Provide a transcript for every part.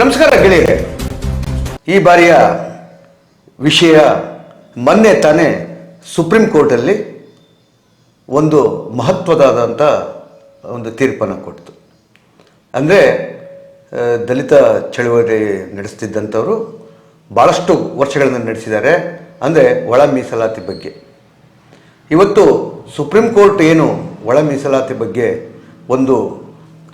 ನಮಸ್ಕಾರ ಗೆಳೆಯರೆ. ಈ ಬಾರಿಯ ವಿಷಯ ಮೊನ್ನೆ ತಾನೇ ಸುಪ್ರೀಂ ಕೋರ್ಟಲ್ಲಿ ಒಂದು ಮಹತ್ವದಾದಂಥ ಒಂದು ತೀರ್ಪನ್ನು ಕೊಡ್ತು. ಅಂದರೆ ದಲಿತ ಚಳುವಳಿ ನಡೆಸ್ತಿದ್ದಂಥವರು ಭಾಳಷ್ಟು ವರ್ಷಗಳನ್ನು ನಡೆಸಿದ್ದಾರೆ. ಅಂದರೆ, ಒಳ ಮೀಸಲಾತಿ ಬಗ್ಗೆ. ಇವತ್ತು ಸುಪ್ರೀಂ ಕೋರ್ಟ್ ಏನು ಒಳ ಮೀಸಲಾತಿ ಬಗ್ಗೆ ಒಂದು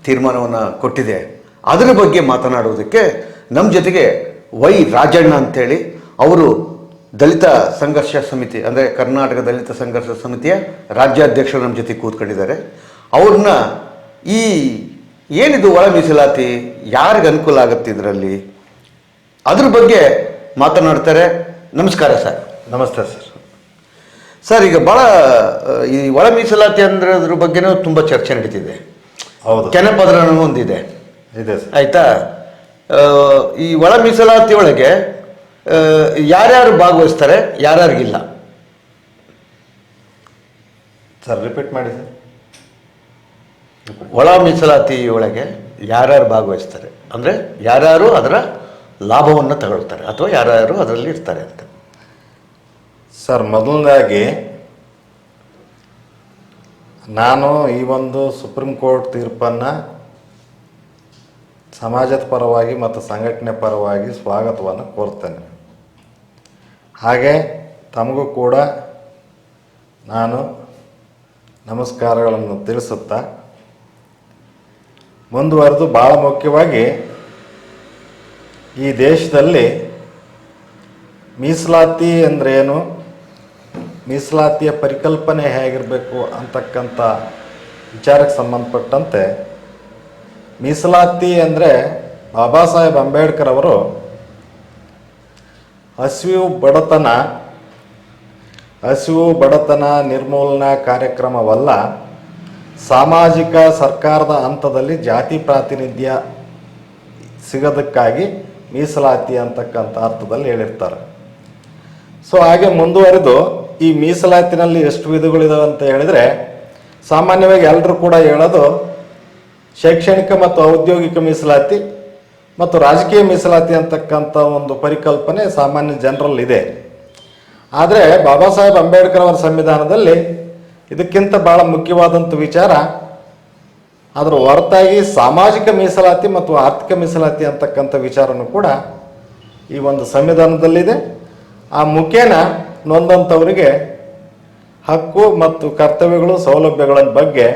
ತೀರ್ಮಾನವನ್ನು ಕೊಟ್ಟಿದೆ. ಅದರ ಬಗ್ಗೆ ಮಾತನಾಡುವುದಕ್ಕೆ ನಮ್ಮ ಜೊತೆಗೆ ವೈ ರಾಜಣ್ಣ ಅಂತೇಳಿ ಅವರು ದಲಿತ ಸಂಘರ್ಷ ಸಮಿತಿ ಅಂದರೆ ಕರ್ನಾಟಕ ದಲಿತ ಸಂಘರ್ಷ ಸಮಿತಿಯ ರಾಜ್ಯಾಧ್ಯಕ್ಷರು ನಮ್ಮ ಜೊತೆ ಕೂತ್ಕೊಂಡಿದ್ದಾರೆ. ಅವ್ರನ್ನ ಈ ಏನಿದು ಒಳ ಮೀಸಲಾತಿ ಯಾರಿಗೆ ಅನುಕೂಲ ಆಗುತ್ತೆ ಇದರಲ್ಲಿ? ಅದ್ರ ಬಗ್ಗೆ ಮಾತನಾಡ್ತಾರೆ. ನಮಸ್ಕಾರ ಸರ್. ನಮಸ್ತೆ ಸರ್. ಸರ್ ಈಗ ಭಾಳ ಈ ಒಳ ಮೀಸಲಾತಿ ಅಂದ್ರೆ ಅದ್ರ ಬಗ್ಗೆನೂ ತುಂಬ ಚರ್ಚೆ ನಡೀತಿದೆ. ಹೌದು. ಪದರನೂ ಒಂದಿದೆ. ಇದೆ ಸರ್. ಆಯ್ತಾ? ಈ ಒಳ ಮೀಸಲಾತಿ ಒಳಗೆ ಯಾರ್ಯಾರು ಭಾಗವಹಿಸ್ತಾರೆ ಯಾರ್ಯಾರಿಗಿಲ್ಲ? ಸರ್ ರಿಪೀಟ್ ಮಾಡಿ ಸರ್. ಒಳ ಮೀಸಲಾತಿ ಒಳಗೆ ಯಾರ್ಯಾರು ಭಾಗವಹಿಸ್ತಾರೆ? ಅಂದರೆ ಯಾರ್ಯಾರು ಅದರ ಲಾಭವನ್ನು ತಗೊಳ್ತಾರೆ ಅಥವಾ ಯಾರ್ಯಾರು ಅದರಲ್ಲಿ ಇರ್ತಾರೆ ಅಂತ. ಸರ್ ಮೊದಲನೇದಾಗಿ ನಾನು ಈ ಒಂದು ಸುಪ್ರೀಂ ಕೋರ್ಟ್ ತೀರ್ಪನ್ನು ಸಮಾಜದ ಪರವಾಗಿ ಮತ್ತು ಸಂಘಟನೆ ಪರವಾಗಿ ಸ್ವಾಗತವನ್ನು ಕೋರ್ತೇನೆ. ಹಾಗೆ ತಮಗೂ ಕೂಡ ನಾನು ನಮಸ್ಕಾರಗಳನ್ನು ತಿಳಿಸುತ್ತಾ, ಮುಂದುವರೆದು ಭಾಳ ಮುಖ್ಯವಾಗಿ ಈ ದೇಶದಲ್ಲಿ ಮೀಸಲಾತಿ ಅಂದ್ರೇನು ಮೀಸಲಾತಿಯ ಪರಿಕಲ್ಪನೆ ಹೇಗಿರಬೇಕು ಅಂತಕ್ಕಂಥ ವಿಚಾರಕ್ಕೆ ಸಂಬಂಧಪಟ್ಟಂತೆ ಮೀಸಲಾತಿ ಅಂದರೆ ಬಾಬಾ ಸಾಹೇಬ್ ಅಂಬೇಡ್ಕರ್ ಅವರು ಹಸಿವು ಬಡತನ ಹಸಿವು ಬಡತನ ನಿರ್ಮೂಲನಾ ಕಾರ್ಯಕ್ರಮವಲ್ಲ, ಸಾಮಾಜಿಕ ಸರ್ಕಾರದ ಹಂತದಲ್ಲಿ ಜಾತಿ ಪ್ರಾತಿನಿಧ್ಯ ಸಿಗೋದಕ್ಕಾಗಿ ಮೀಸಲಾತಿ ಅಂತಕ್ಕಂಥ ಅರ್ಥದಲ್ಲಿ ಹೇಳಿರ್ತಾರೆ. ಸೊ ಹಾಗೆ ಮುಂದುವರೆದು ಈ ಮೀಸಲಾತಿನಲ್ಲಿ ಎಷ್ಟು ವಿಧಗಳಿದಾವೆ ಅಂತ ಹೇಳಿದರೆ, ಸಾಮಾನ್ಯವಾಗಿ ಎಲ್ಲರೂ ಕೂಡ ಹೇಳೋದು ಶೈಕ್ಷಣಿಕ ಮತ್ತು ಔದ್ಯೋಗಿಕ ಮೀಸಲಾತಿ ಮತ್ತು ರಾಜಕೀಯ ಮೀಸಲಾತಿ ಅಂತಕ್ಕಂಥ ಒಂದು ಪರಿಕಲ್ಪನೆ ಸಾಮಾನ್ಯ ಜನರಲ್ಲಿ ಇದೆ. ಆದರೆ ಬಾಬಾ ಸಾಹೇಬ್ ಅಂಬೇಡ್ಕರ್ ಅವರ ಸಂವಿಧಾನದಲ್ಲಿ ಇದಕ್ಕಿಂತ ಬಹಳ ಮುಖ್ಯವಾದಂಥ ವಿಚಾರ ಅದರ ಹೊರತಾಗಿ ಸಾಮಾಜಿಕ ಮೀಸಲಾತಿ ಮತ್ತು ಆರ್ಥಿಕ ಮೀಸಲಾತಿ ಅಂತಕ್ಕಂಥ ವಿಚಾರನೂ ಕೂಡ ಈ ಒಂದು ಸಂವಿಧಾನದಲ್ಲಿದೆ. ಆ ಮುಖೇನ ನೊಂದಂಥವರಿಗೆ ಹಕ್ಕು ಮತ್ತು ಕರ್ತವ್ಯಗಳು ಸೌಲಭ್ಯಗಳ ಬಗ್ಗೆ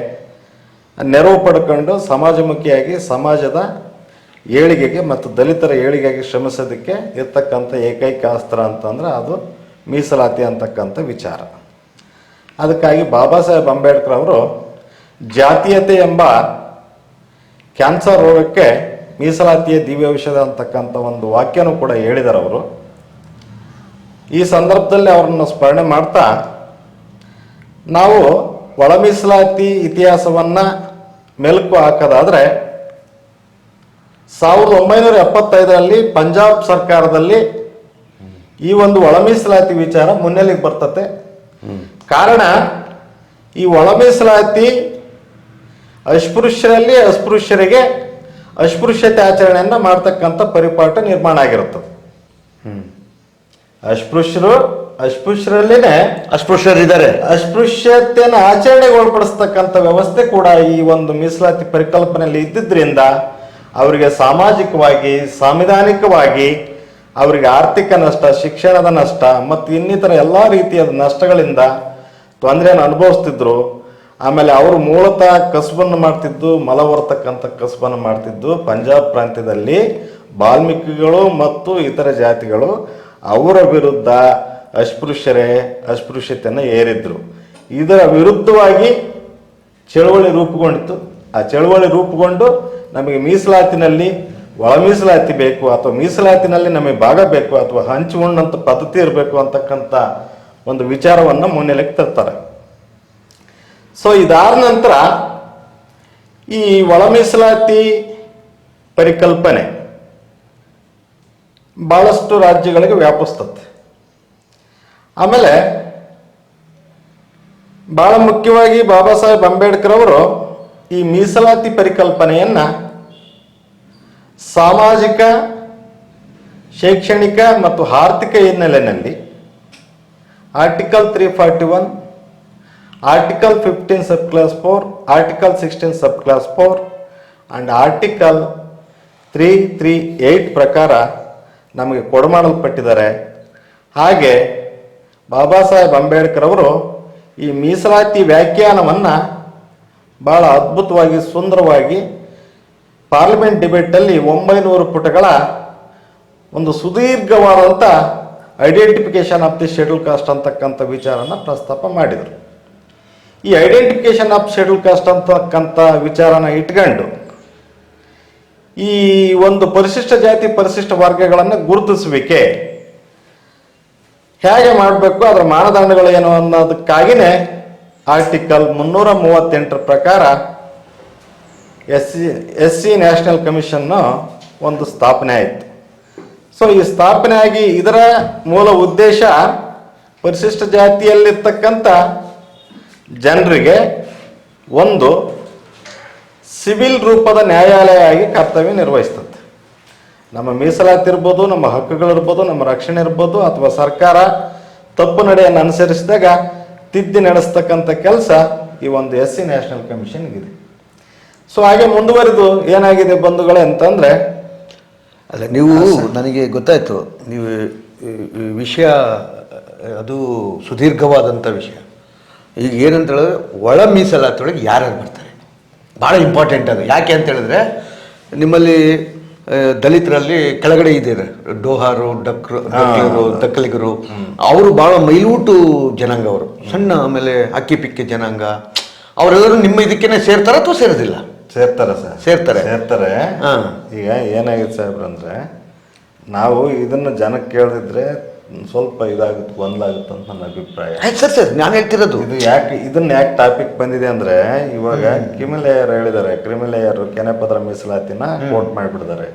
ನೆರವು ಪಡ್ಕೊಂಡು ಸಮಾಜಮುಖಿಯಾಗಿ ಸಮಾಜದ ಏಳಿಗೆಗೆ ಮತ್ತು ದಲಿತರ ಏಳಿಗೆಗೆ ಶ್ರಮಿಸೋದಕ್ಕೆ ಇರ್ತಕ್ಕಂಥ ಏಕೈಕ ಅಸ್ತ್ರ ಅಂತಂದ್ರೆ ಅದು ಮೀಸಲಾತಿ ಅಂತಕ್ಕಂಥ ವಿಚಾರ. ಅದಕ್ಕಾಗಿ ಬಾಬಾ ಸಾಹೇಬ್ ಅಂಬೇಡ್ಕರ್ ಅವರು ಜಾತೀಯತೆ ಎಂಬ ಕ್ಯಾನ್ಸರ್ ರೋಗಕ್ಕೆ ಮೀಸಲಾತಿಯ ದಿವ್ಯ ಔಷಧ ಅಂತಕ್ಕಂಥ ಒಂದು ವಾಕ್ಯನೂ ಕೂಡ ಹೇಳಿದರು ಅವರು. ಈ ಸಂದರ್ಭದಲ್ಲಿ ಅವರನ್ನು ಸ್ಮರಣೆ ಮಾಡ್ತಾ ನಾವು ಒಳ ಮೀಸಲಾತಿ ಇತಿಹಾಸವನ್ನು ಮೆಲುಕು ಹಾಕೋದಾದರೆ ಸಾವಿರದ ಒಂಬೈನೂರ ಎಪ್ಪತ್ತೈದರಲ್ಲಿ ಪಂಜಾಬ್ ಸರ್ಕಾರದಲ್ಲಿ ಈ ಒಂದು ಒಳ ಮೀಸಲಾತಿ ವಿಚಾರ ಮುನ್ನೆಲೆಗೆ ಬರ್ತತೆ. ಕಾರಣ, ಈ ಒಳ ಮೀಸಲಾತಿ ಅಸ್ಪೃಶ್ಯರಲ್ಲಿ ಅಸ್ಪೃಶ್ಯರಿಗೆ ಅಸ್ಪೃಶ್ಯತೆ ಆಚರಣೆಯನ್ನು ಮಾಡ್ತಕ್ಕಂಥ ಪರಿಪಾಠ ನಿರ್ಮಾಣ ಆಗಿರುತ್ತದೆ. ಅಸ್ಪೃಶ್ಯರು ಅಸ್ಪೃಶ್ಯರಲ್ಲೇನೆ ಅಸ್ಪೃಶ್ಯರಿದ್ದಾರೆ. ಅಸ್ಪೃಶ್ಯತೆಯನ್ನು ಆಚರಣೆಗೆ ಒಳಪಡಿಸ್ತಕ್ಕಂಥ ವ್ಯವಸ್ಥೆ ಕೂಡ ಈ ಒಂದು ಮೀಸಲಾತಿ ಪರಿಕಲ್ಪನೆಯಲ್ಲಿ ಇದ್ದಿದ್ದರಿಂದ ಅವರಿಗೆ ಸಾಮಾಜಿಕವಾಗಿ ಸಾಂವಿಧಾನಿಕವಾಗಿ ಅವರಿಗೆ ಆರ್ಥಿಕ ನಷ್ಟ ಶಿಕ್ಷಣದ ನಷ್ಟ ಮತ್ತು ಇನ್ನಿತರ ಎಲ್ಲ ರೀತಿಯಾದ ನಷ್ಟಗಳಿಂದ ತೊಂದರೆಯನ್ನು ಅನುಭವಿಸ್ತಿದ್ರು. ಆಮೇಲೆ ಅವರು ಮೂಲತಃ ಕಸುಬನ್ನು ಮಾಡ್ತಿದ್ದು ಮಲವರ್ತಕ್ಕಂಥ ಕಸುಬನ್ನು ಮಾಡ್ತಿದ್ದು. ಪಂಜಾಬ್ ಪ್ರಾಂತ್ಯದಲ್ಲಿ ವಾಲ್ಮೀಕಿಗಳು ಮತ್ತು ಇತರ ಜಾತಿಗಳು ಅವರ ವಿರುದ್ಧ ಅಸ್ಪೃಶ್ಯರೇ ಅಸ್ಪೃಶ್ಯತೆಯನ್ನು ಏರಿದ್ರು. ಇದರ ವಿರುದ್ಧವಾಗಿ ಚಳುವಳಿ ರೂಪುಗೊಂಡಿತು ಆ ಚಳುವಳಿ ರೂಪುಗೊಂಡು ನಮಗೆ ಮೀಸಲಾತಿನಲ್ಲಿ ಒಳ ಮೀಸಲಾತಿ ಬೇಕು ಅಥವಾ ಮೀಸಲಾತಿನಲ್ಲಿ ನಮಗೆ ಭಾಗ ಬೇಕು ಅಥವಾ ಹಂಚಿಕೊಂಡಂಥ ಪದ್ಧತಿ ಇರಬೇಕು ಅಂತಕ್ಕಂಥ ಒಂದು ವಿಚಾರವನ್ನು ಮುನ್ನೆಲೆಗೆ ತರ್ತಾರೆ. ಸೊ ಇದಾದ ನಂತರ ಈ ಒಳ ಮೀಸಲಾತಿ ಪರಿಕಲ್ಪನೆ ಬಹಳಷ್ಟು ರಾಜ್ಯಗಳಿಗೆ ವ್ಯಾಪಿಸ್ತದೆ. ಆಮೇಲೆ ಭಾಳ ಮುಖ್ಯವಾಗಿ ಬಾಬಾ ಸಾಹೇಬ್ ಅಂಬೇಡ್ಕರ್ ಅವರು ಈ ಮೀಸಲಾತಿ ಪರಿಕಲ್ಪನೆಯನ್ನು ಸಾಮಾಜಿಕ, ಶೈಕ್ಷಣಿಕ ಮತ್ತು ಆರ್ಥಿಕ ಹಿನ್ನೆಲೆಯಲ್ಲಿ article three forty one article fifteen sub clause four article sixteen sub clause four and article three three eight ಪ್ರಕಾರ ನಮಗೆ ಕೊಡಮಾಡಲ್ಪಟ್ಟಿದ್ದಾರೆ ಹಾಗೆ ಬಾಬಾ ಸಾಹೇಬ್ ಅಂಬೇಡ್ಕರ್ ಅವರು ಈ ಮೀಸಲಾತಿ ವ್ಯಾಖ್ಯಾನವನ್ನು ಬಹಳ ಅದ್ಭುತವಾಗಿ, ಸುಂದರವಾಗಿ ಪಾರ್ಲಿಮೆಂಟ್ ಡಿಬೇಟಲ್ಲಿ ಒಂಬೈನೂರು ಪುಟಗಳ ಒಂದು ಸುದೀರ್ಘವಾದಂಥ identification of the schedule caste ಅಂತಕ್ಕಂಥ ವಿಚಾರನ ಪ್ರಸ್ತಾಪ ಮಾಡಿದರು. ಈ ಐಡೆಂಟಿಫಿಕೇಶನ್ ಆಫ್ ಶೆಡ್ಯೂಲ್ ಕಾಸ್ಟ್ ಅಂತಕ್ಕಂಥ ವಿಚಾರನ ಇಟ್ಕೊಂಡು ಈ ಒಂದು ಪರಿಶಿಷ್ಟ ಜಾತಿ, ಪರಿಶಿಷ್ಟ ವರ್ಗಗಳನ್ನು ಗುರುತಿಸುವಿಕೆ. ಹೇಗೆ ಮಾಡಬೇಕು, ಅದರ ಮಾನದಂಡಗಳು ಏನು ಅನ್ನೋದಕ್ಕಾಗಿಯೇ ಆರ್ಟಿಕಲ್ ಮುನ್ನೂರ ಮೂವತ್ತೆಂಟರ ಪ್ರಕಾರ S C S C national commission ಒಂದು ಸ್ಥಾಪನೆ ಆಯಿತು. ಸೊ ಈ ಸ್ಥಾಪನೆ ಆಗಿ ಇದರ ಮೂಲ ಉದ್ದೇಶ ಪರಿಶಿಷ್ಟ ಜಾತಿಯಲ್ಲಿರ್ತಕ್ಕಂಥ ಜನರಿಗೆ ಒಂದು ಸಿವಿಲ್ ರೂಪದ ನ್ಯಾಯಾಲಯ ಆಗಿ ಕರ್ತವ್ಯ ನಿರ್ವಹಿಸ್ತದೆ. ನಮ್ಮ ಮೀಸಲಾತಿ ಇರ್ಬೋದು ನಮ್ಮ ಹಕ್ಕುಗಳಿರ್ಬೋದು ನಮ್ಮ ರಕ್ಷಣೆ ಇರ್ಬೋದು ಅಥವಾ ಸರ್ಕಾರ ತಪ್ಪು ನಡೆಯನ್ನು ಅನುಸರಿಸಿದಾಗ ತಿದ್ದಿ ನಡೆಸ್ತಕ್ಕಂಥ ಕೆಲಸ ಈ ಒಂದು ಎಸ್ ಸಿ ನ್ಯಾಷನಲ್ ಕಮಿಷನ್ಗಿದೆ ಸೊ ಹಾಗೆ ಮುಂದುವರಿದು ಏನಾಗಿದೆ ಬಂಧುಗಳೇ ಅಂತಂದರೆ ಅಲ್ಲ ನೀವು ನನಗೆ ಗೊತ್ತಾಯಿತು ನೀವು ವಿಷಯ ಅದು ಸುದೀರ್ಘವಾದಂಥ ವಿಷಯ. ಈಗ ಏನಂತ ಹೇಳಿದ್ರೆ ಒಳ ಮೀಸಲಾತಿಯೊಳಗೆ ಯಾರ್ಯಾರು ಬರ್ತಾರೆ? ಭಾಳ ಇಂಪಾರ್ಟೆಂಟ್ ಅದು. ಯಾಕೆ ಅಂತ ಹೇಳಿದ್ರೆ ನಿಮ್ಮಲ್ಲಿ ದಲಿತರಲ್ಲಿ ಕೆಳಗಡೆ ಇದ್ದೀರ. ಡೋಹಾರು ಡಕ್ರು ಡಕ್ಲರು ದಕ್ಕಲಿಗರು ಅವರು ಭಾಳ ಮೈಲೂಟು ಜನಾಂಗ ಅವರು. ಸಣ್ಣ ಆಮೇಲೆ ಅಕ್ಕಿ ಪಿಕ್ಕಿ ಜನಾಂಗ. ಅವರೆಲ್ಲರೂ ನಿಮ್ಮ ಇದಕ್ಕೇನೆ ಸೇರ್ತಾರ ಅಥವಾ ಸೇರೋದಿಲ್ಲ? ಸೇರ್ತಾರೆ ಸರ್. ಸೇರ್ತಾರೆ. ಸೇರ್ತಾರೆ. ಹಾ. ಈಗ ಏನಾಗಿದೆ ಸಾಹೇಬ್ರು ಅಂದ್ರೆ ನಾವು ಇದನ್ನ ಜನಕ್ಕೆ ಕೇಳಿದ್ರೆ ಸ್ವಲ್ಪ ಇದಾಗುತ್ತೆ ಗೊಂದಲಾಗುತ್ತೆ ಅಂತ ನನ್ನ ಅಭಿಪ್ರಾಯ. ಆಯ್ತು ಸರ್ ಸರ್ ನಾನು ಹೇಳ್ತಿರೋದು. ಇದು ಯಾಕೆ ಇದನ್ನ ಯಾಕೆ ಟಾಪಿಕ್ ಬಂದಿದೆ ಅಂದ್ರೆ ಇವಾಗ ಕ್ರಿಮಿಲೇಯರ್ ಹೇಳಿದ್ದಾರೆ. ಕ್ರಿಮಿಲೇಯರ್ ಕೆನೆಪದರ ಮೀಸಲಾತಿನ ಕೋಟ್ ಮಾಡಿಬಿಡ್ತಾರೆ.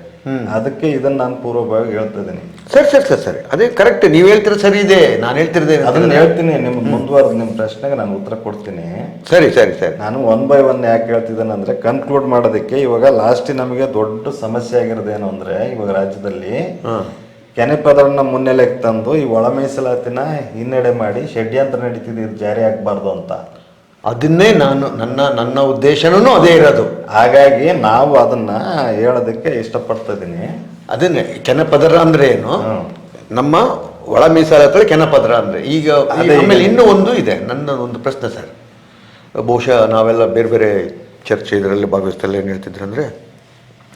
ಅದಕ್ಕೆ ಇದನ್ನ ನಾನು ಪೂರ್ವಭಾವಿ ಹೇಳ್ತಾ ಇದ್ದೀನಿ. ಸರ್ ಸರ್ ಸರ್ ಸರಿ ಅದೇ ಕರೆಕ್ಟ್ ನೀವು ಹೇಳ್ತಿರೋ ಸರಿ ಇದೆ. ನಾನು ಹೇಳ್ತಿರೋದೇ ಅದನ್ನ ಹೇಳ್ತೀನಿ ನಿಮ್ ಮುಂದುವರೆದ ನಿಮ್ಮ ಪ್ರಶ್ನೆಗೆ ನಾನು ಉತ್ತರ ಕೊಡ್ತೀನಿ. ಸರಿ ಸರಿ ಸರಿ. ನಾನು ಒನ್ ಬೈ ಒನ್ ಯಾಕೆ ಹೇಳ್ತಿದ್ದೇನೆ ಅಂದ್ರೆ ಕನ್ಕ್ಲೂಡ್ ಮಾಡೋದಕ್ಕೆ ಇವಾಗ ಲಾಸ್ಟ್ ನಮಗೆ ದೊಡ್ಡ ಸಮಸ್ಯೆ ಆಗಿರೋದೇನು ಅಂದ್ರೆ ಇವಾಗ ರಾಜ್ಯದಲ್ಲಿ ಕೆನೆಪದರನ್ನ ಮುನ್ನೆಲೆಗೆ ತಂದು ಈ ಒಳ ಮೀಸಲಾತಿನ ಹಿನ್ನಡೆ ಮಾಡಿ ಷಡ್ಯಂತ್ರ ನಡೀತಿದೆ ಇದು ಜಾರಿ ಆಗಬಾರ್ದು ಅಂತ. ಅದನ್ನೇ ನಾನು ನನ್ನ ನನ್ನ ಉದ್ದೇಶನೂ ಅದೇ ಇರೋದು. ಹಾಗಾಗಿ ನಾವು ಅದನ್ನ ಹೇಳೋದಕ್ಕೆ ಇಷ್ಟಪಡ್ತಾ ಇದ್ದೀನಿ. ಅದನ್ನೇ ಕೆನಪದರ ಅಂದ್ರೆ ಏನು? ನಮ್ಮ ಒಳ ಮೀಸಲಾತಿ ಕೆನಪದರ ಅಂದ್ರೆ ಈಗ ಅದೇ ಈಗ- ಆಮೇಲೆ ಇನ್ನೂ ಒಂದು ಇದೆ ನನ್ನ ಒಂದು ಪ್ರಶ್ನೆ ಸರ್. ಬಹುಶಃ ನಾವೆಲ್ಲ ಬೇರೆ ಬೇರೆ ಚರ್ಚೆ ಇದರಲ್ಲಿ ಭಾಗವಹಿಸ್ತಲ್ಲಿ ಏನು ಹೇಳ್ತಿದ್ರು ಅಂದರೆ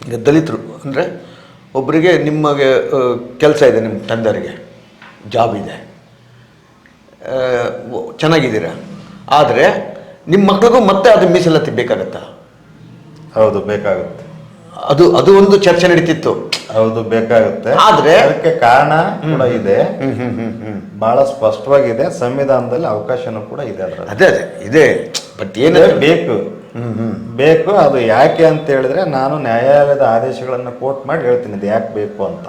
ಈಗ ದಲಿತರು ಅಂದರೆ ಒಬ್ಬರಿಗೆ ನಿಮಗೆ ಕೆಲಸ ಇದೆ ನಿಮ್ಮ ತಂದರಿಗೆ ಜಾಬ್ ಇದೆ. ಚೆನ್ನಾಗಿದ್ದೀರಾ? ಆದರೆ ನಿಮ್ಮ ಮಕ್ಕಳಿಗೂ ಮತ್ತೆ ಅದು ಮೀಸಲಾತಿ ಬೇಕಾಗತ್ತಾ? ಹೌದು, ಬೇಕಾಗುತ್ತೆ. ಅದು ಅದು ಒಂದು ಚರ್ಚೆ ನಡೀತಿತ್ತು. ಹೌದು ಬೇಕಾಗುತ್ತೆ. ಆದ್ರೆ- ಅದಕ್ಕೆ ಕಾರಣ ಕೂಡ ಇದೆ. ಬಹಳ ಸ್ಪಷ್ಟವಾಗಿದೆ. ಸಂವಿಧಾನದಲ್ಲಿ ಅವಕಾಶನೂ ಕೂಡ ಇದೆ ಅದರಲ್ಲಿ. ಅದೇ ಅದೇ ಇದೆ. ಬಟ್ ಏನು ಬೇಕು. ಬೇಕು ಅದು ಯಾಕೆ ಅಂತ ಹೇಳಿದ್ರೆ ನಾನು ನ್ಯಾಯಾಲಯದ ಆದೇಶಗಳನ್ನು ಕೋಟ್ ಮಾಡಿ ಹೇಳ್ತೀನಿ ಇದು ಯಾಕೆ ಬೇಕು ಅಂತ.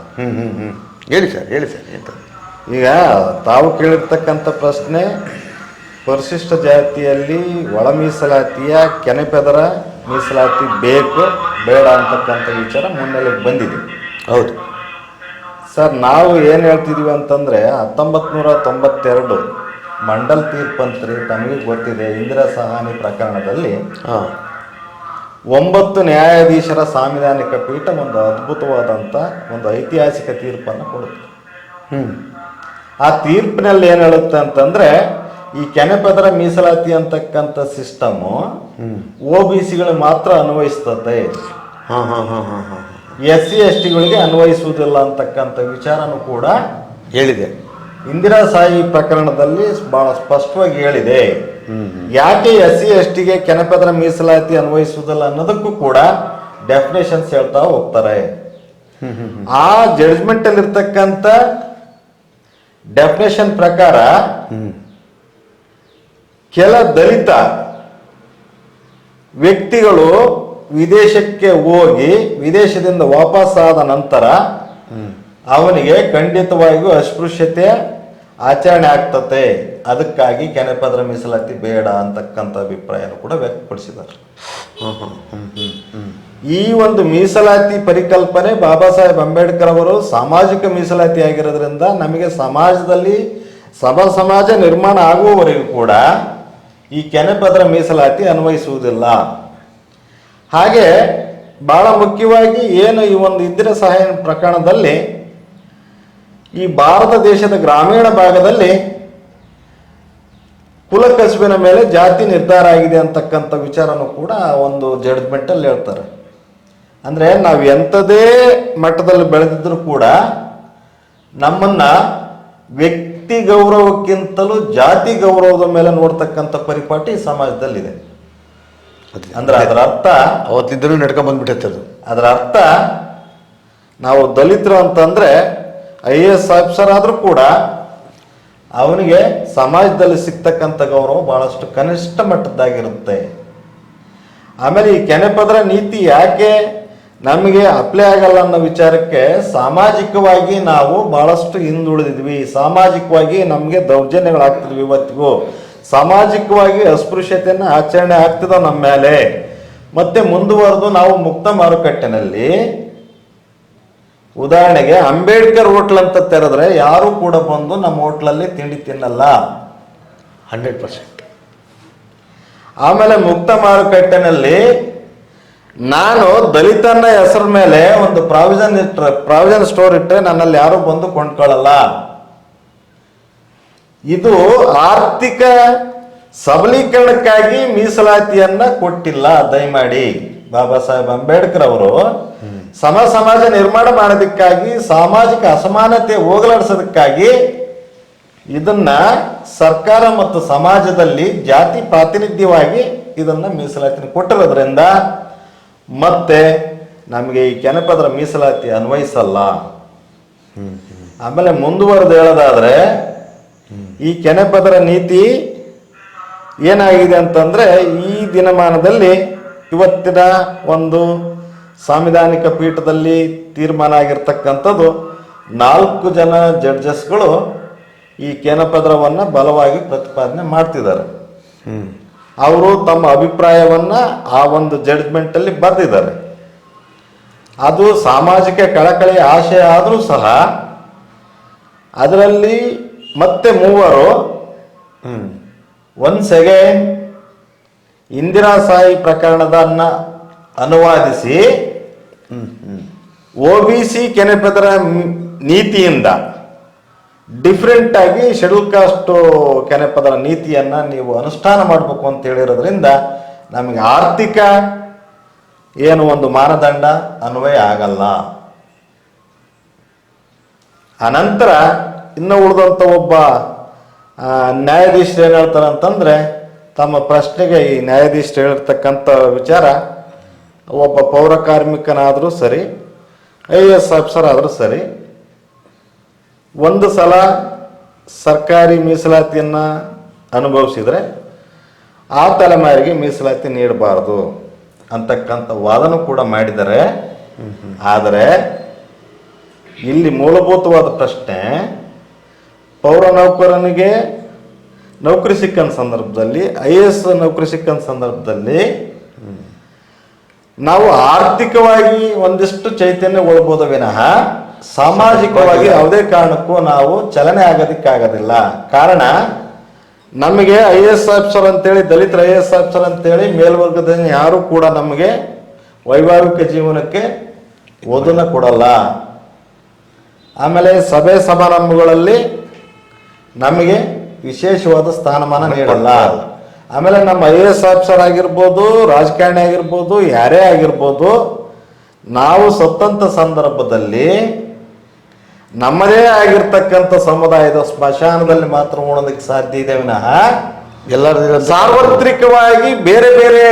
ಹೇಳಿ ಸರ್ ಹೇಳಿ ಸರ್ ಈಗ ತಾವು ಕೇಳಿರ್ತಕ್ಕಂಥ ಪ್ರಶ್ನೆ ಪರಿಶಿಷ್ಟ ಜಾತಿಯಲ್ಲಿ ಒಳ ಮೀಸಲಾತಿಯ ಕೆನೆಪೆದರ ಮೀಸಲಾತಿ ಬೇಕು ಬೇಡ ಅಂತಕ್ಕಂಥ ವಿಚಾರ ಮುನ್ನೆಲೆಗೆ ಬಂದಿದೆ. ಹೌದು. ಸರ್ ನಾವು ಏನು ಹೇಳ್ತಿದ್ದೀವಿ ಅಂತಂದರೆ ಹತ್ತೊಂಬತ್ತು ನೂರ ತೊಂಬತ್ತೆರಡು ಮಂಡಲ್ ತೀರ್ಪಂತ್ರಿ ತಮಗೆ ಗೊತ್ತಿದೆ ಇಂದಿರಾ ಸಹಾನಿ ಪ್ರಕರಣದಲ್ಲಿ ಹಾಂ. ಒಂಬತ್ತು ನ್ಯಾಯಾಧೀಶರ ಸಾಂವಿಧಾನಿಕ ಪೀಠ ಒಂದು ಅದ್ಭುತವಾದಂಥ ಒಂದು ಐತಿಹಾಸಿಕ ತೀರ್ಪನ್ನು ಕೊಡುತ್ತೆ. ಆ ತೀರ್ಪಿನಲ್ಲಿ ಏನು ಹೇಳುತ್ತೆ ಅಂತಂದ್ರೆ ಈ ಕೆನೆಪದರ ಮೀಸಲಾತಿ ಅಂತಕ್ಕಂಥ ಸಿಸ್ಟಮು ಒ ಬಿ ಸಿಗಳು ಮಾತ್ರ ಅನ್ವಯಿಸ್ತದೆ ಹಾಂ ಹಾಂ ಹಾಂ ಹಾಂ ಹಾಂ ಎಸ್ ಸಿ ಎಸ್ ಟಿಗಳಿಗೆ ಅನ್ವಯಿಸುವುದಿಲ್ಲ ಅಂತಕ್ಕಂಥ ವಿಚಾರನೂ ಕೂಡ ಹೇಳಿದೆ. ಇಂದಿರಾ ಸಾಯಿ ಪ್ರಕರಣದಲ್ಲಿ ಬಹಳ ಸ್ಪಷ್ಟವಾಗಿ ಹೇಳಿದೆ. ಯಾಕೆ ಎಸ್ ಸಿ ಎಸ್ ಟಿಗೆ ಕೆನಪದರ ಮೀಸಲಾತಿ ಅನ್ವಯಿಸುವುದಿಲ್ಲ ಅನ್ನೋದಕ್ಕೂ ಕೂಡ ಡೆಫಿನೇಷನ್ಸ್ ಹೇಳ್ತಾ ಹೋಗ್ತಾರೆ. ಆ ಜಡ್ಜ್ಮೆಂಟ್ ಅಲ್ಲಿ ಇರ್ತಕ್ಕಂಥ ಡೆಫಿನೇಷನ್ ಪ್ರಕಾರ ಕೆಲ ದಲಿತ ವ್ಯಕ್ತಿಗಳು ವಿದೇಶಕ್ಕೆ ಹೋಗಿ ವಿದೇಶದಿಂದ ವಾಪಸ್ಸಾದ ನಂತರ ಅವನಿಗೆ ಖಂಡಿತವಾಗಿಯೂ ಅಸ್ಪೃಶ್ಯತೆ ಆಚರಣೆ ಆಗ್ತತೆ. ಅದಕ್ಕಾಗಿ ಕೆನೆಪದರ ಮೀಸಲಾತಿ ಬೇಡ ಅಂತಕ್ಕಂಥ ಅಭಿಪ್ರಾಯನ ಕೂಡ ವ್ಯಕ್ತಪಡಿಸಿದ್ದಾರೆ. ಈ ಒಂದು ಮೀಸಲಾತಿ ಪರಿಕಲ್ಪನೆ ಬಾಬಾ ಸಾಹೇಬ್ ಅಂಬೇಡ್ಕರ್ ಅವರು ಸಾಮಾಜಿಕ ಮೀಸಲಾತಿ ಆಗಿರೋದ್ರಿಂದ ನಮಗೆ ಸಮಾಜದಲ್ಲಿ ಸಮ ಸಮಾಜ ನಿರ್ಮಾಣ ಆಗುವವರೆಗೂ ಕೂಡ ಈ ಕೆನೆಪದರ ಮೀಸಲಾತಿ ಅನ್ವಯಿಸುವುದಿಲ್ಲ. ಹಾಗೆ ಬಹಳ ಮುಖ್ಯವಾಗಿ ಏನು ಈ ಒಂದು ಇಂದಿರಾ ಸಹಾಯ ಪ್ರಕರಣದಲ್ಲಿ ಈ ಭಾರತ ದೇಶದ ಗ್ರಾಮೀಣ ಭಾಗದಲ್ಲಿ ಕುಲ ಕಸುಬಿನ ಮೇಲೆ ಜಾತಿ ನಿರ್ಧಾರ ಆಗಿದೆ ಅಂತಕ್ಕಂಥ ವಿಚಾರನೂ ಕೂಡ ಒಂದು ಜಡ್ಜ್ಮೆಂಟಲ್ಲಿ ಹೇಳ್ತಾರೆ. ಅಂದರೆ ನಾವು ಎಂಥದೇ ಮಟ್ಟದಲ್ಲಿ ಬೆಳೆದಿದ್ರು ಕೂಡ ನಮ್ಮನ್ನ ವ್ಯಕ್ತಿ ಗೌರವಕ್ಕಿಂತಲೂ ಜಾತಿ ಗೌರವದ ಮೇಲೆ ನೋಡ್ತಕ್ಕಂಥ ಪರಿಪಾಟಿ ಸಮಾಜದಲ್ಲಿದೆ. ಅಂದ್ರೆ ಅದರ ಅರ್ಥ ಅವತ್ತಿದ್ದರೂ ನಡ್ಕೊಂಡ್ ಬಂದ್ಬಿಟ್ಟೈತೆ ಅದು. ಅದರ ಅರ್ಥ ನಾವು ದಲಿತರು ಅಂತಂದ್ರೆ ಐ ಎ ಎಸ್ ಆಫೀಸರ್ ಆದರೂ ಕೂಡ ಅವನಿಗೆ ಸಮಾಜದಲ್ಲಿ ಸಿಗ್ತಕ್ಕಂಥ ಗೌರವ ಬಹಳಷ್ಟು ಕನಿಷ್ಠ ಮಟ್ಟದ್ದಾಗಿರುತ್ತೆ. ಆಮೇಲೆ ಈ ಕೆನೆಪದರ ನೀತಿ ಯಾಕೆ ನಮಗೆ ಅಪ್ಲೈ ಆಗಲ್ಲ ಅನ್ನೋ ವಿಚಾರಕ್ಕೆ ಸಾಮಾಜಿಕವಾಗಿ ನಾವು ಬಹಳಷ್ಟು ಹಿಂದುಳಿದಿದ್ವಿ. ಸಾಮಾಜಿಕವಾಗಿ ನಮಗೆ ದೌರ್ಜನ್ಯಗಳಾಗ್ತಿದ್ವಿ ಇವತ್ತಿಗೂ. ಸಾಮಾಜಿಕವಾಗಿ ಅಸ್ಪೃಶ್ಯತೆಯನ್ನು ಆಚರಣೆ ಆಗ್ತದ ನಮ್ಮ ಮೇಲೆ. ಮತ್ತೆ ಮುಂದುವರೆದು ನಾವು ಮುಕ್ತ ಮಾರುಕಟ್ಟೆನಲ್ಲಿ ಉದಾಹರಣೆಗೆ ಅಂಬೇಡ್ಕರ್ ಹೋಟ್ಲ್ ಅಂತ ತೆರೆದ್ರೆ ಯಾರು ಕೂಡ ಬಂದು ನಮ್ಮ ಹೋಟ್ಲಲ್ಲಿ ತಿಂಡಿ ತಿನ್ನಲ್ಲ. Hundred percent. ಆಮೇಲೆ ಮುಕ್ತ ಮಾರುಕಟ್ಟೆನಲ್ಲಿ ನಾನು ದಲಿತನ ಹೆಸರ ಮೇಲೆ ಒಂದು ಪ್ರಾವಿಷನ್ ಇಟ್ಟರೆ ಪ್ರಾವಿಷನ್ ಸ್ಟೋರ್ ಇಟ್ಟರೆ ನನ್ನಲ್ಲಿ ಯಾರು ಬಂದು ಕೊಂಡ್ಕೊಳ್ಳಲ್ಲ ಇದು ಆರ್ಥಿಕ ಸಬಲೀಕರಣಕ್ಕಾಗಿ ಮೀಸಲಾತಿಯನ್ನ ಕೊಟ್ಟಿಲ್ಲ, ದಯಮಾಡಿ. ಬಾಬಾ ಸಾಹೇಬ್ ಅಂಬೇಡ್ಕರ್ ಅವರು ಸಮ ಸಮಾಜ ನಿರ್ಮಾಣ ಮಾಡೋದಕ್ಕಾಗಿ ಸಾಮಾಜಿಕ ಅಸಮಾನತೆ ಹೋಗಲಾಡಿಸೋದಕ್ಕಾಗಿ ಇದನ್ನ ಸರ್ಕಾರ ಮತ್ತು ಸಮಾಜದಲ್ಲಿ ಜಾತಿ ಪ್ರಾತಿನಿಧ್ಯವಾಗಿ ಇದನ್ನ ಮೀಸಲಾತಿ ಕೊಟ್ಟಿರೋದ್ರಿಂದ ಮತ್ತೆ ನಮಗೆ ಈ ಕೆನಪದರ ಮೀಸಲಾತಿ ಅನ್ವಯಿಸಲ್ಲ. ಆಮೇಲೆ ಮುಂದುವರೆದು ಹೇಳೋದಾದ್ರೆ, ಈ ಕೆನೆಪದರ ನೀತಿ ಏನಾಗಿದೆ ಅಂತಂದ್ರೆ, ಈ ದಿನಮಾನದಲ್ಲಿ ಇವತ್ತಿನ ಒಂದು ಸಾಂವಿಧಾನಿಕ ಪೀಠದಲ್ಲಿ ತೀರ್ಮಾನ ಆಗಿರ್ತಕ್ಕಂಥದ್ದು ನಾಲ್ಕು ಜನ ಜಡ್ಜಸ್ಗಳು ಈ ಕೆನಪದರವನ್ನು ಬಲವಾಗಿ ಪ್ರತಿಪಾದನೆ ಮಾಡ್ತಿದ್ದಾರೆ. ಅವರು ತಮ್ಮ ಅಭಿಪ್ರಾಯವನ್ನ ಆ ಒಂದು ಜಡ್ಜ್ಮೆಂಟ್ ಅಲ್ಲಿ ಬರೆದಿದ್ದಾರೆ. ಅದು ಸಾಮಾಜಿಕ ಕಳಕಳಿ ಆಶಯ ಆದರೂ ಸಹ ಅದರಲ್ಲಿ ಮತ್ತೆ ಮೂವರು ಒನ್ಸ್ ಅಗೈನ್ ಇಂದಿರಾ ಸಾಯಿ ಪ್ರಕರಣದನ್ನ ಅನುವಾದಿಸಿ ಓ ಬಿ ಸಿ ಕೆನೆಪದರ ನೀತಿಯಿಂದ ಡಿಫ್ರೆಂಟ್ ಆಗಿ ಶೆಡ್ಯೂಲ್ ಕಾಸ್ಟ್ ಕೆನೆಪದರ ನೀತಿಯನ್ನ ನೀವು ಅನುಷ್ಠಾನ ಮಾಡಬೇಕು ಅಂತ ಹೇಳಿರೋದ್ರಿಂದ ನಮಗೆ ಆರ್ಥಿಕ ಏನು ಒಂದು ಮಾನದಂಡ ಅನ್ವಯ ಆಗಲ್ಲ. ಅನಂತರ ಇನ್ನು ಉಳಿದಂಥ ಒಬ್ಬ ನ್ಯಾಯಾಧೀಶ ಏನು ಹೇಳ್ತಾರೆ ಅಂತಂದರೆ ತಮ್ಮ ಪ್ರಶ್ನೆಗೆ ಈ ನ್ಯಾಯಾಧೀಶರು ಹೇಳಿರ್ತಕ್ಕಂಥ ವಿಚಾರ, ಒಬ್ಬ ಪೌರ ಕಾರ್ಮಿಕನಾದರೂ ಸರಿ, ಐ ಎ ಎಸ್ ಆಫೀಸರ್ ಆದರೂ ಸರಿ ಒಂದು ಸಲ ಸರ್ಕಾರಿ ಮೀಸಲಾತಿಯನ್ನು ಅನುಭವಿಸಿದರೆ ಆ ತಲೆಮಾರಿಗೆ ಮೀಸಲಾತಿ ನೀಡಬಾರದು ಅಂತಕ್ಕಂಥ ವಾದನೂ ಕೂಡ ಮಾಡಿದ್ದಾರೆ. ಆದರೆ ಇಲ್ಲಿ ಮೂಲಭೂತವಾದ ಪ್ರಶ್ನೆ, ಪೌರ ನೌಕರನಿಗೆ ನೌಕರಿ ಸಿಕ್ಕಂತ ಸಂದರ್ಭದಲ್ಲಿ, ಐ ಎ ಎಸ್ ನೌಕರಿ ಸಿಕ್ಕಂತ ಸಂದರ್ಭದಲ್ಲಿ ನಾವು ಆರ್ಥಿಕವಾಗಿ ಒಂದಿಷ್ಟು ಚೈತನ್ಯ ಚೈತನ್ಯಗೊಳ್ಬೋದು ವಿನಃ ಸಾಮಾಜಿಕವಾಗಿ ಯಾವುದೇ ಕಾರಣಕ್ಕೂ ನಾವು ಚಲನೆ ಆಗೋದಕ್ಕಾಗೋದಿಲ್ಲ. ಕಾರಣ? ನಮಗೆ ಐ ಎಸ್ ಆಫೀಸರ್ ಅಂತೇಳಿ ದಲಿತರ ಐ ಎಸ್ ಆಫೀಸರ್ ಅಂತೇಳಿ ಮೇಲ್ವರ್ಗದ ಯಾರು ಕೂಡ ನಮಗೆ ವೈವಾಹಿಕ ಜೀವನಕ್ಕೆ ಓದನ್ನ ಕೊಡಲ್ಲ. ಆಮೇಲೆ ಸಭೆ ಸಮಾರಂಭಗಳಲ್ಲಿ ನಮಗೆ ವಿಶೇಷವಾದ ಸ್ಥಾನಮಾನ ನೀಡಲ್ಲ. ಆಮೇಲೆ ನಮ್ಮ ಐ ಎ ಎಸ್ ಆಫೀಸರ್ ಆಗಿರ್ಬೋದು ರಾಜಕಾರಣಿ ಆಗಿರ್ಬೋದು ಯಾರೇ ಆಗಿರ್ಬೋದು ನಾವು ಸತ್ತಂತ ಸಂದರ್ಭದಲ್ಲಿ ನಮ್ಮದೇ ಆಗಿರ್ತಕ್ಕಂಥ ಸಮುದಾಯದ ಸ್ಮಶಾನದಲ್ಲಿ ಮಾತ್ರ ಉಣೋದಕ್ಕೆ ಸಾಧ್ಯ ಇದೆ ವಿನಃ ಎಲ್ಲರ ಸಾರ್ವತ್ರಿಕವಾಗಿ ಬೇರೆ ಬೇರೆ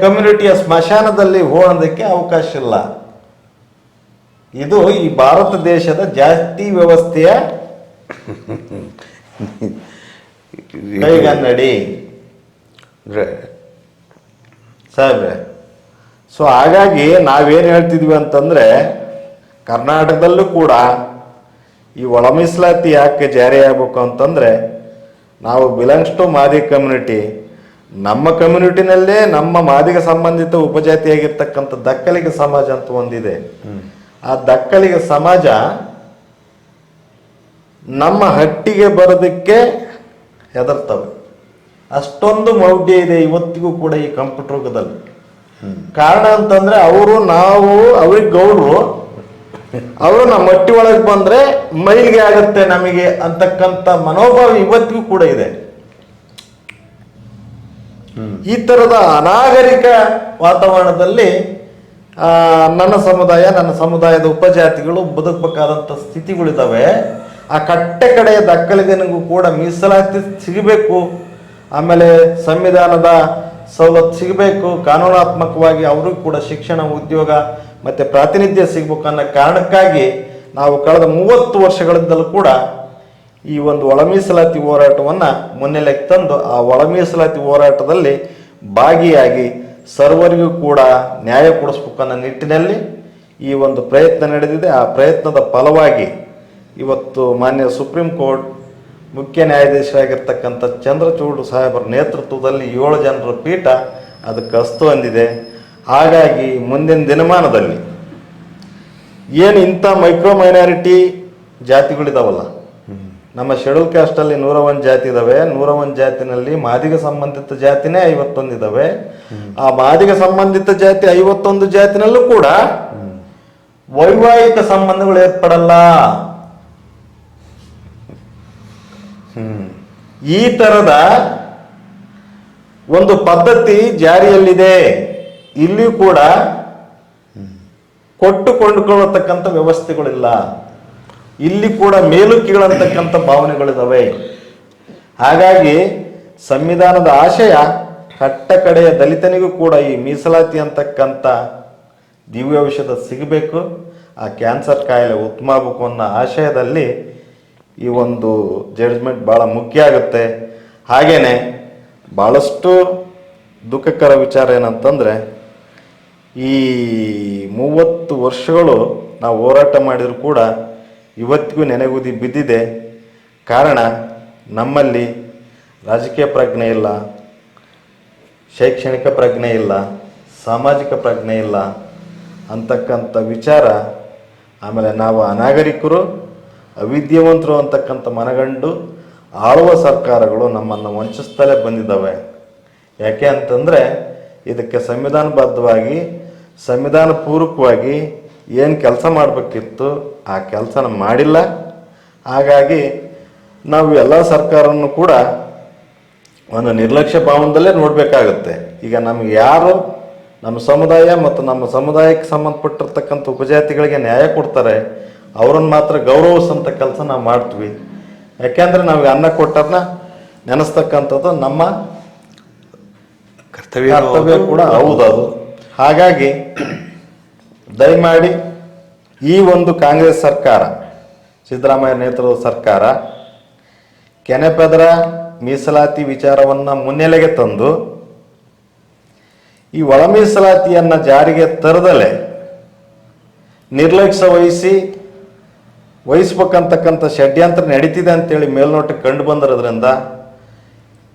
ಕಮ್ಯುನಿಟಿಯ ಸ್ಮಶಾನದಲ್ಲಿ ಹೋಗೋದಕ್ಕೆ ಅವಕಾಶ ಇಲ್ಲ. ಇದು ಈ ಭಾರತ ದೇಶದ ಜಾಸ್ತಿ ವ್ಯವಸ್ಥೆಯ ಕೈಗನ್ನಡಿ. ಸರ್ ಸೊ ಹಾಗಾಗಿ ನಾವೇನು ಹೇಳ್ತಿದ್ವಿ ಅಂತಂದರೆ ಕರ್ನಾಟಕದಲ್ಲೂ ಕೂಡ ಈ ಒಳ ಮೀಸಲಾತಿ ಯಾಕೆ ಜಾರಿ ಆಗ್ಬೇಕು ಅಂತಂದ್ರೆ, ನಾವು ಬಿಲಾಂಗ್ಸ್ ಟು ಮಾದಿ ಕಮ್ಯುನಿಟಿ ನಮ್ಮ ಕಮ್ಯುನಿಟಿನಲ್ಲೇ ನಮ್ಮ ಮಾದಿಗ ಸಂಬಂಧಿತ ಉಪಜಾತಿಯಾಗಿರ್ತಕ್ಕಂಥ ದಕ್ಕಲಿಗ ಸಮಾಜ ಅಂತ ಒಂದಿದೆ. ಆ ದಕ್ಕಲಿಗ ಸಮಾಜ ನಮ್ಮ ಹಟ್ಟಿಗೆ ಬರೋದಕ್ಕೆ ಹೆದರ್ತವೆ. ಅಷ್ಟೊಂದು ಮೌಢ್ಯ ಇದೆ ಇವತ್ತಿಗೂ ಕೂಡ ಈ ಕಂಪ್ಯೂಟರ್ ಯುಗದಲ್ಲಿ. ಕಾರಣ ಅಂತಂದ್ರೆ, ಅವರು ನಾವು, ಅವ್ರಿಗೆ ಗೌಡ್ರು ಅವರು ನಮ್ಮ ಮಟ್ಟಿ ಒಳಗೆ ಬಂದ್ರೆ ಮೈಲಿಗೆ ಆಗುತ್ತೆ ನಮಗೆ ಅಂತಕ್ಕಂಥ ಮನೋಭಾವ ಇವತ್ತಿಗೂ ಕೂಡ ಇದೆ. ಈ ತರದ ಅನಾಗರಿಕ ವಾತಾವರಣದಲ್ಲಿ ಆ, ನನ್ನ ಸಮುದಾಯ ನನ್ನ ಸಮುದಾಯದ ಉಪಜಾತಿಗಳು ಬದುಕಬೇಕಾದಂಥ ಸ್ಥಿತಿಗಳಿದ್ದಾವೆ ಆ ಕಟ್ಟೆ ಕಡೆಯ ದಕ್ಕಲಿಗನಿಗೂ ಕೂಡ ಮೀಸಲಾತಿ ಸಿಗಬೇಕು. ಆಮೇಲೆ ಸಂವಿಧಾನದ ಸವಲತ್ತು ಸಿಗಬೇಕು, ಕಾನೂನಾತ್ಮಕವಾಗಿ ಅವರು ಕೂಡ ಶಿಕ್ಷಣ, ಉದ್ಯೋಗ ಮತ್ತು ಪ್ರಾತಿನಿಧ್ಯ ಸಿಗಬೇಕು ಅನ್ನೋ ಕಾರಣಕ್ಕಾಗಿ ನಾವು ಕಳೆದ ಮೂವತ್ತು ವರ್ಷಗಳಿಂದಲೂ ಕೂಡ ಈ ಒಂದು ಒಳ ಮೀಸಲಾತಿ ಹೋರಾಟವನ್ನು ಮುನ್ನೆಲೆಗೆ ತಂದು ಆ ಒಳ ಮೀಸಲಾತಿ ಹೋರಾಟದಲ್ಲಿ ಭಾಗಿಯಾಗಿ ಸರ್ವರಿಗೂ ಕೂಡ ನ್ಯಾಯ ಕೊಡಿಸ್ಬೇಕು ಅನ್ನೋ ನಿಟ್ಟಿನಲ್ಲಿ ಈ ಒಂದು ಪ್ರಯತ್ನ ನಡೆದಿದೆ. ಆ ಪ್ರಯತ್ನದ ಫಲವಾಗಿ ಇವತ್ತು ಮಾನ್ಯ ಸುಪ್ರೀಂ ಕೋರ್ಟ್ ಮುಖ್ಯ ನ್ಯಾಯಾಧೀಶರಾಗಿರ್ತಕ್ಕಂಥ ಚಂದ್ರಚೂಡ್ ಸಾಹೇಬರ ನೇತೃತ್ವದಲ್ಲಿ ಏಳು ಜನರ ಪೀಠ ಅದಕ್ಕೆ ಅಸ್ತು ಅಂದಿದೆ ಹಾಗಾಗಿ ಮುಂದಿನ ದಿನಮಾನದಲ್ಲಿ ಏನು ಇಂಥ ಮೈಕ್ರೋ ಮೈನಾರಿಟಿ ಜಾತಿಗಳಿದಾವಲ್ಲ? ನಮ್ಮ ಶೆಡ್ಯೂಲ್ ಕ್ಯಾಸ್ಟಲ್ಲಿ ನೂರ ಒಂದು ಜಾತಿ ಇದಾವೆ. ನೂರ ಒಂದು ಜಾತಿನಲ್ಲಿ ಮಾದಿಗ ಸಂಬಂಧಿತ ಜಾತಿನೇ ಐವತ್ತೊಂದು ಇದಾವೆ. ಆ ಮಾದಿಗ ಸಂಬಂಧಿತ ಜಾತಿ ಐವತ್ತೊಂದು ಜಾತಿನಲ್ಲೂ ಕೂಡ ವೈವಾಹಿಕ ಸಂಬಂಧಗಳು ಏರ್ಪಡಲ್ಲ. ಈ ತರದ ಒಂದು ಪದ್ಧತಿ ಜಾರಿಯಲ್ಲಿದೆ. ಇಲ್ಲಿ ಕೂಡ ಕೊಟ್ಟು ಕೊಂಡುಕೊಳ್ಳತಕ್ಕಂಥ ವ್ಯವಸ್ಥೆಗಳಿಲ್ಲ. ಇಲ್ಲಿ ಕೂಡ ಮೇಲು ಕೀಳಂತಕ್ಕಂಥ ಭಾವನೆಗಳಿದಾವೆ. ಹಾಗಾಗಿ ಸಂವಿಧಾನದ ಆಶಯ ಕಟ್ಟ ಕಡೆಯ ದಲಿತನಿಗೂ ಕೂಡ ಈ ಮೀಸಲಾತಿ ಅಂತಕ್ಕಂಥ ದಿವ್ಯ ಔಷಧ ಸಿಗಬೇಕು. ಆ ಕ್ಯಾನ್ಸರ್ ಕಾಯಿಲೆ ಉತ್ತಮ ಆಗಬೇಕು ಅನ್ನೋ ಆಶಯದಲ್ಲಿ ಈ ಒಂದು ಜಡ್ಜ್ಮೆಂಟ್ ಭಾಳ ಮುಖ್ಯ ಆಗುತ್ತೆ. ಹಾಗೇನೆ ಭಾಳಷ್ಟು ದುಃಖಕರ ವಿಚಾರ ಏನಂತಂದರೆ, ಈ ಮೂವತ್ತು ವರ್ಷಗಳು ನಾವು ಹೋರಾಟ ಮಾಡಿದರೂ ಕೂಡ ಇವತ್ತಿಗೂ ನೆನೆಗುದಿ ಬಿದ್ದಿದೆ. ಕಾರಣ ನಮ್ಮಲ್ಲಿ ರಾಜಕೀಯ ಪ್ರಜ್ಞೆ ಇಲ್ಲ, ಶೈಕ್ಷಣಿಕ ಪ್ರಜ್ಞೆ ಇಲ್ಲ, ಸಾಮಾಜಿಕ ಪ್ರಜ್ಞೆ ಇಲ್ಲ ಅಂತಕ್ಕಂಥ ವಿಚಾರ, ಆಮೇಲೆ ನಾವು ಅನಾಗರಿಕರು ಅವಿದ್ಯಾವಂತರು ಅಂತಕ್ಕಂಥ ಮನಗಂಡು ಆಳುವ ಸರ್ಕಾರಗಳು ನಮ್ಮನ್ನು ವಂಚಿಸ್ತಲೇ ಬಂದಿದ್ದಾವೆ. ಯಾಕೆ ಅಂತಂದರೆ ಇದಕ್ಕೆ ಸಂವಿಧಾನಬದ್ಧವಾಗಿ ಸಂವಿಧಾನ ಪೂರ್ವಕವಾಗಿ ಏನು ಕೆಲಸ ಮಾಡಬೇಕಿತ್ತು, ಆ ಕೆಲಸನ ಮಾಡಿಲ್ಲ. ಹಾಗಾಗಿ ನಾವು ಎಲ್ಲ ಸರ್ಕಾರವನ್ನು ಕೂಡ ಒಂದು ನಿರ್ಲಕ್ಷ್ಯ ಭಾವನದಲ್ಲೇ ನೋಡಬೇಕಾಗುತ್ತೆ. ಈಗ ನಮ್ಗೆ ಯಾರು ನಮ್ಮ ಸಮುದಾಯ ಮತ್ತು ನಮ್ಮ ಸಮುದಾಯಕ್ಕೆ ಸಂಬಂಧಪಟ್ಟಿರ್ತಕ್ಕಂಥ ಉಪಜಾತಿಗಳಿಗೆ ನ್ಯಾಯ ಕೊಡ್ತಾರೆ ಅವ್ರನ್ನ ಮಾತ್ರ ಗೌರವಿಸಂಥ ಕೆಲಸ ನಾವು ಮಾಡ್ತೀವಿ. ಯಾಕೆಂದ್ರೆ ನಾವು ಅನ್ನ ಕೊಟ್ಟರನ್ನ ನೆನೆಸ್ತಕ್ಕಂಥದ್ದು ನಮ್ಮ ಕರ್ತವ್ಯ ಕರ್ತವ್ಯ ಕೂಡ ಹೌದು ಅದು. ಹಾಗಾಗಿ ದಯಮಾಡಿ ಈ ಒಂದು ಕಾಂಗ್ರೆಸ್ ಸರ್ಕಾರ ಸಿದ್ದರಾಮಯ್ಯ ನೇತೃತ್ವದ ಸರ್ಕಾರ ಕೆನೆಪದರ ಮೀಸಲಾತಿ ವಿಚಾರವನ್ನು ಮುನ್ನೆಲೆಗೆ ತಂದು ಈ ಒಳ ಮೀಸಲಾತಿಯನ್ನು ಜಾರಿಗೆ ತರದಲೆ ನಿರ್ಲಕ್ಷ್ಯ ವಹಿಸಿ ವಹಿಸ್ಬೇಕಂತಕ್ಕಂಥ ಷಡ್ಯಂತ್ರ ನಡೀತಿದೆ ಅಂತೇಳಿ ಮೇಲ್ನೋಟಕ್ಕೆ ಕಂಡು ಬಂದಿರೋದ್ರಿಂದ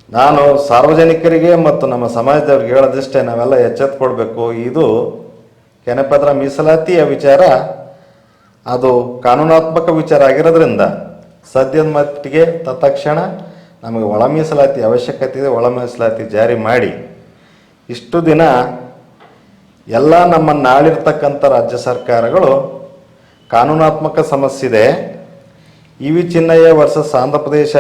ನಾನು ಸಾರ್ವಜನಿಕರಿಗೆ ಮತ್ತು ನಮ್ಮ ಸಮಾಜದವ್ರಿಗೆ ಹೇಳೋದಿಷ್ಟೇ ನಾವೆಲ್ಲ ಎಚ್ಚೆತ್ತುಕೊಡ್ಬೇಕು ಇದು ಕೆನೆಪತ್ರ ಮೀಸಲಾತಿಯ ವಿಚಾರ, ಅದು ಕಾನೂನಾತ್ಮಕ ವಿಚಾರ ಆಗಿರೋದ್ರಿಂದ ಸದ್ಯದ ಮಟ್ಟಿಗೆ ತತ್ಕ್ಷಣ ನಮಗೆ ಒಳ ಮೀಸಲಾತಿ ಅವಶ್ಯಕತೆ ಇದೆ, ಒಳ ಮೀಸಲಾತಿ ಜಾರಿ ಮಾಡಿ. ಇಷ್ಟು ದಿನ ಎಲ್ಲ ನಮ್ಮನ್ನು ಆಳಿರ್ತಕ್ಕಂಥ ರಾಜ್ಯ ಸರ್ಕಾರಗಳು ಕಾನೂನಾತ್ಮಕ ಸಮಸ್ಯೆ ಇದೆ E V Chinnaiah versus Andhra Pradesh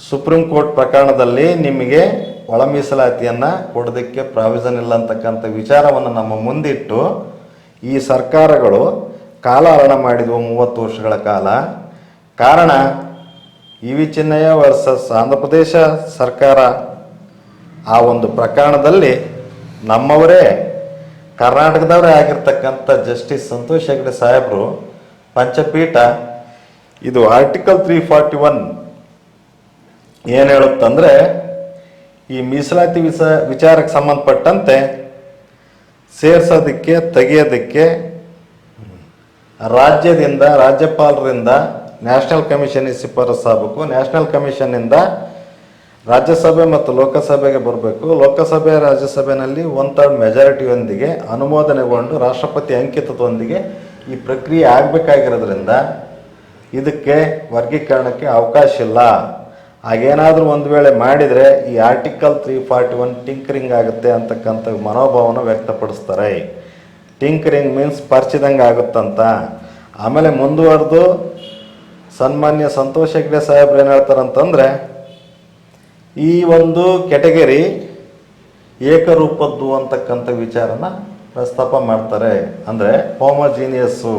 supreme court ಪ್ರಕರಣದಲ್ಲಿ ನಿಮಗೆ ಒಳ ಮೀಸಲಾತಿಯನ್ನು ಕೊಡೋದಕ್ಕೆ ಪ್ರಾವಿಷನ್ ಇಲ್ಲ ಅಂತಕ್ಕಂಥ ವಿಚಾರವನ್ನು ನಮ್ಮ ಮುಂದಿಟ್ಟು, ಈ ಸರ್ಕಾರಗಳು ಕಾಲಹರಣ ಮಾಡಿದವು ಮೂವತ್ತು ವರ್ಷಗಳ ಕಾಲ. ಕಾರಣ, E V Chinnaiah versus Andhra Pradesh ಸರ್ಕಾರ ಆ ಒಂದು ಪ್ರಕರಣದಲ್ಲಿ ನಮ್ಮವರೇ ಕರ್ನಾಟಕದವರೇ ಆಗಿರ್ತಕ್ಕಂಥ ಜಸ್ಟಿಸ್ ಸಂತೋಷ್ ಹೆಗ್ಡೆ ಸಾಹೇಬರು ಪಂಚಪೀಠ, ಇದು ಆರ್ಟಿಕಲ್ ತ್ರೀ ಫಾರ್ಟಿ ಒನ್ ಏನು ಹೇಳುತ್ತಂದ್ರೆ, ಈ ಮೀಸಲಾತಿ ವಿಸ, ವಿಚಾರಕ್ಕೆ ಸಂಬಂಧಪಟ್ಟಂತೆ ಸೇರ್ಸೋದಕ್ಕೆ, ತೆಗೆಯೋದಕ್ಕೆ ರಾಜ್ಯದಿಂದ, ರಾಜ್ಯಪಾಲರಿಂದ ನ್ಯಾಷನಲ್ ಕಮಿಷನ್ ಶಿಫಾರಸ್ಸಾಗಬೇಕು ನ್ಯಾಷನಲ್ ಕಮಿಷನ್ನಿಂದ ರಾಜ್ಯಸಭೆ ಮತ್ತು ಲೋಕಸಭೆಗೆ ಬರಬೇಕು. ಲೋಕಸಭೆ ರಾಜ್ಯಸಭೆಯಲ್ಲಿ ಒನ್ ಥರ್ಡ್ ಮೆಜಾರಿಟಿಯೊಂದಿಗೆ ಅನುಮೋದನೆಗೊಂಡು ರಾಷ್ಟ್ರಪತಿ ಅಂಕಿತದೊಂದಿಗೆ ಈ ಪ್ರಕ್ರಿಯೆ ಆಗಬೇಕಾಗಿರೋದ್ರಿಂದ ಇದಕ್ಕೆ ವರ್ಗೀಕರಣಕ್ಕೆ ಅವಕಾಶ ಇಲ್ಲ. ಹಾಗೇನಾದರೂ ಒಂದು ವೇಳೆ ಮಾಡಿದರೆ ಈ article three forty one tinkering ಆಗುತ್ತೆ ಅಂತಕ್ಕಂಥ ಮನೋಭಾವನ ವ್ಯಕ್ತಪಡಿಸ್ತಾರೆ. ಟಿಂಕರಿಂಗ್ ಮೀನ್ಸ್ ಪರ್ಚಿದಂಗೆ ಆಗುತ್ತಂತ. ಆಮೇಲೆ ಮುಂದುವರೆದು ಸನ್ಮಾನ್ಯ ಸಂತೋಷ್ ಹೆಗ್ಡೆ ಸಾಹೇಬ್ರು ಏನು ಹೇಳ್ತಾರಂತಂದರೆ ಈ ಒಂದು ಕೆಟಗರಿ ಏಕರೂಪದ್ದು ಅಂತಕ್ಕಂಥ ವಿಚಾರನ ಪ್ರಸ್ತಾಪ ಮಾಡ್ತಾರೆ. ಅಂದರೆ ಹೋಮೋಜೀನಿಯಸ್ಸು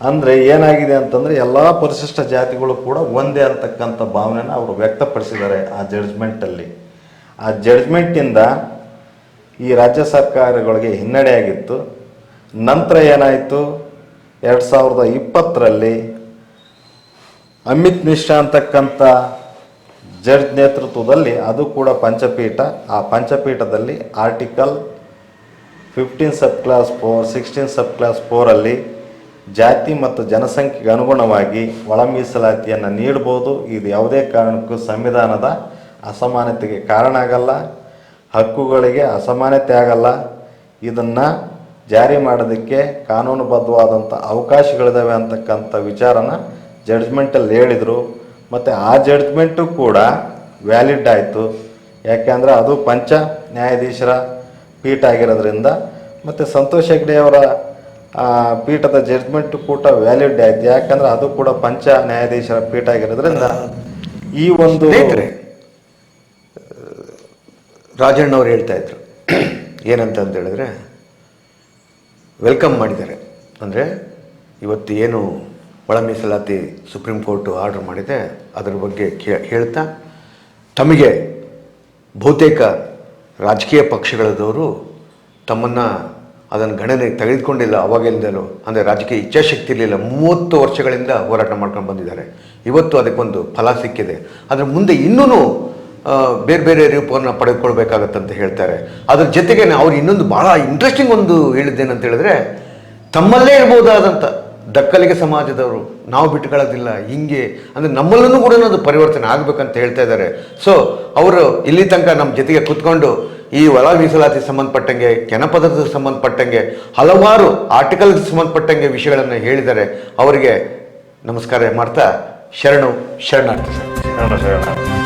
ಅಂದರೆ ಏನಾಗಿದೆ ಅಂತಂದರೆ ಎಲ್ಲ ಪರಿಶಿಷ್ಟ ಜಾತಿಗಳು ಕೂಡ ಒಂದೇ ಅಂತಕ್ಕಂಥ ಭಾವನೆನ ಅವರು ವ್ಯಕ್ತಪಡಿಸಿದ್ದಾರೆ ಆ ಜಡ್ಜ್ಮೆಂಟಲ್ಲಿ ಆ ಜಡ್ಜ್ಮೆಂಟಿಂದ ಈ ರಾಜ್ಯ ಸರ್ಕಾರಗಳಿಗೆ ಹಿನ್ನಡೆಯಾಗಿತ್ತು ನಂತರ ಏನಾಯಿತು? ಎರಡು ಸಾವಿರದ ಇಪ್ಪತ್ತರಲ್ಲಿ ಅಮಿತ್ ಮಿಶ್ರಾ ಅಂತಕ್ಕಂಥ ಜಡ್ಜ್ ನೇತೃತ್ವದಲ್ಲಿ ಅದು ಕೂಡ ಪಂಚಪೀಠ. ಆ ಪಂಚಪೀಠದಲ್ಲಿ article fifteen sub clause four, sixteen sub clause ಫೋರಲ್ಲಿ ಜಾತಿ ಮತ್ತು ಜನಸಂಖ್ಯೆಗೆ ಅನುಗುಣವಾಗಿ ಒಳ ಮೀಸಲಾತಿಯನ್ನು ನೀಡ್ಬೋದು. ಇದು ಯಾವುದೇ ಕಾರಣಕ್ಕೂ ಸಂವಿಧಾನದ ಅಸಮಾನತೆಗೆ ಕಾರಣ ಆಗಲ್ಲ. ಹಕ್ಕುಗಳಿಗೆ ಅಸಮಾನತೆ ಆಗಲ್ಲ. ಇದನ್ನು ಜಾರಿ ಮಾಡೋದಕ್ಕೆ ಕಾನೂನುಬದ್ಧವಾದಂಥ ಅವಕಾಶಗಳಿದ್ದಾವೆ ಅಂತಕ್ಕಂಥ ವಿಚಾರನ ಜಡ್ಜ್ಮೆಂಟಲ್ಲಿ ಹೇಳಿದರು. ಮತ್ತು ಆ ಜಡ್ಜ್ಮೆಂಟು ಕೂಡ ವ್ಯಾಲಿಡ್ ಆಯಿತು. ಯಾಕೆಂದರೆ ಅದು ಪಂಚ ನ್ಯಾಯಾಧೀಶರ ಪೀಠ ಆಗಿರೋದ್ರಿಂದ ಮತ್ತು ಸಂತೋಷ್ ಹೆಗ್ಡೆ ಅವರ ಆ, ಪೀಠದ ಜಡ್ಜ್ಮೆಂಟು ಕೂಡ ವ್ಯಾಲಿಡ್ ಆಯಿತು. ಯಾಕಂದರೆ ಅದು ಕೂಡ ಪಂಚ ನ್ಯಾಯಾಧೀಶರ ಪೀಠ ಆಗಿರೋದ್ರಿಂದ ಈ ಒಂದು ರಾಜಣ್ಣ ಅವ್ರು ಹೇಳ್ತಾ ಇದ್ರು. ಏನಂತ ಹೇಳಿದ್ರೆ ವೆಲ್ಕಮ್ ಮಾಡಿದ್ದಾರೆ. ಅಂದರೆ ಇವತ್ತು ಏನು ಒಳ ಮೀಸಲಾತಿ ಸುಪ್ರೀಂ ಕೋರ್ಟು ಆರ್ಡರ್ ಮಾಡಿದೆ, ಅದರ ಬಗ್ಗೆ ಹೇಳ್ತಾ, ತಮಗೆ ಬಹುತೇಕ ರಾಜಕೀಯ ಪಕ್ಷಗಳದವರು ತಮ್ಮನ್ನು ಅದನ್ನು ಗಣನೆಗೆ ತೆಗೆದುಕೊಂಡಿಲ್ಲ ಅವಾಗಿಂದಲೂ ಅಂದರೆ ರಾಜಕೀಯ ಇಚ್ಛಾಶಕ್ತಿ ಇರಲಿಲ್ಲ, ಮೂವತ್ತು ವರ್ಷಗಳಿಂದ ಹೋರಾಟ ಮಾಡ್ಕೊಂಡು ಬಂದಿದ್ದಾರೆ. ಇವತ್ತು ಅದಕ್ಕೊಂದು ಫಲ ಸಿಕ್ಕಿದೆ. ಅದರ ಮುಂದೆ ಇನ್ನೂ ಬೇರೆ ಬೇರೆ ರೂಪವನ್ನು ಪಡೆದುಕೊಳ್ಬೇಕಾಗತ್ತಂತ ಹೇಳ್ತಾರೆ. ಅದ್ರ ಜೊತೆಗೆ ಅವ್ರು ಇನ್ನೊಂದು ಭಾಳ ಇಂಟ್ರೆಸ್ಟಿಂಗ್ ಒಂದು ಹೇಳಿದ್ದೇನಂತ ಹೇಳಿದ್ರೆ, ತಮ್ಮಲ್ಲೇ ಇರ್ಬೋದಾದಂಥ ದಕ್ಕಲಿಗೆ ಸಮಾಜದವರು ನಾವು ಬಿಟ್ಕೊಳ್ಳೋದಿಲ್ಲ ಹಿಂಗೆ, ಅಂದರೆ ನಮ್ಮಲ್ಲೂ ಕೂಡ ಅದು ಪರಿವರ್ತನೆ ಆಗಬೇಕಂತ ಹೇಳ್ತಾ ಇದ್ದಾರೆ. ಸೊ ಅವರು ಇಲ್ಲಿ ತನಕ ನಮ್ಮ ಜೊತೆಗೆ ಕೂತ್ಕೊಂಡು ಈ ಒಳ ಮೀಸಲಾತಿ ಸಂಬಂಧಪಟ್ಟಂಗೆ ಕೆನಪದಕ್ಕೆ ಸಂಬಂಧಪಟ್ಟಂಗೆ, ಹಲವಾರು ಆರ್ಟಿಕಲ್ಗೆ ಸಂಬಂಧಪಟ್ಟಂಗೆ ವಿಷಯಗಳನ್ನು ಹೇಳಿದ್ದಾರೆ. ಅವರಿಗೆ ನಮಸ್ಕಾರ ಮಾಡ್ತಾ, ಶರಣು, ಶರಣಾರ್ಥಿ. ಶರಣ ಶರಣ